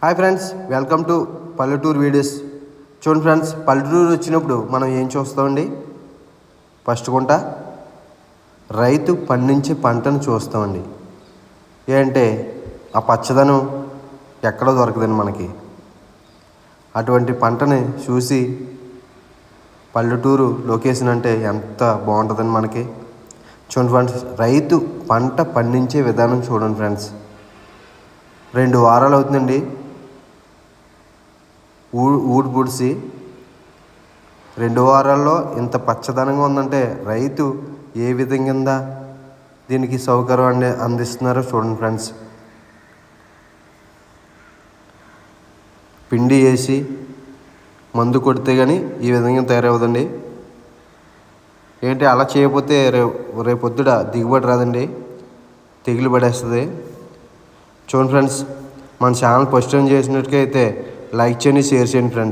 Hi friends welcome to Palleturu videos చూడండి friends పల్లెటూరు వచ్చినప్పుడు మనం ఏం చూస్తామండి? ఫస్ట్ కొంట రైతు పండించే పంటను చూస్తామండి. ఏంటంటే ఆ పచ్చదనం ఎక్కడో దొరకదండి మనకి. అటువంటి పంటని చూసి పల్లెటూరు లొకేషన్ అంటే ఎంత బాగుంటుందండి మనకి. చూడండి ఫ్రెండ్స్ రైతు పంట పండించే విధానం చూడండి ఫ్రెండ్స్ రెండు వారాలు అవుతుందండి. ఊ ఊడి పొడిసి రెండు వారాల్లో ఇంత పచ్చదనంగా ఉందంటే రైతు ఏ విధంగా దీనికి సౌకర్యం అండి అందిస్తున్నారో చూడండి ఫ్రెండ్స్. పిండి వేసి మందు కొడితే కానీ ఈ విధంగా తయారవుదండి. ఏంటి అలా చేయకపోతే రేపు రేపొద్దుట దిగుబడి రాదండి. తెగులు పడేస్తుంది. చూడండి ఫ్రెండ్స్ మన ఛానల్ ఫస్ట్ టైం చేసినట్టుగా అయితే లైక్ చేయండి షేర్ చేయండి ఫ్రెండ్స్